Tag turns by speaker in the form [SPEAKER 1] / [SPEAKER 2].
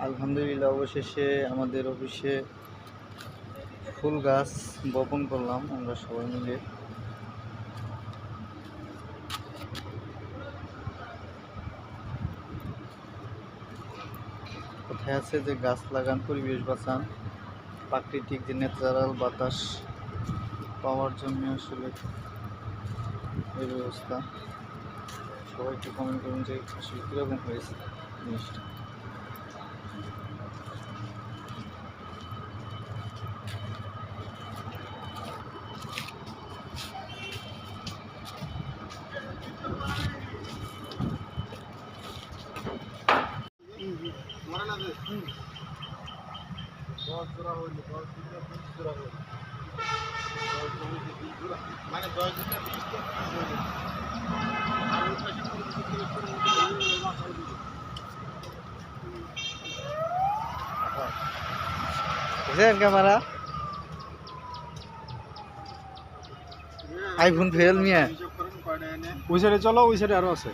[SPEAKER 1] আলহামদুলিল্লাহ, অবশেষে আমাদের অফিসে ফুল গাছ বপন করলাম আমরা সবাই মিলে। কোথায় আছে যে গাছ লাগান, পরিবেশ বাঁচান, প্রাকৃতিক যে ন্যাচারাল বাতাস পাওয়ার জন্য আসলে এই ব্যবস্থা। সবাই একটু কমেন্ট করুন যে আসলে কীরকম হয়েছে জিনিসটা।
[SPEAKER 2] মানে দশ দিন
[SPEAKER 1] বুঝলেন ক্যামেরা? আইফোন ফেল নিয়ে।
[SPEAKER 3] ওই সাইডে চলো ওই সাইডে আরও আছে।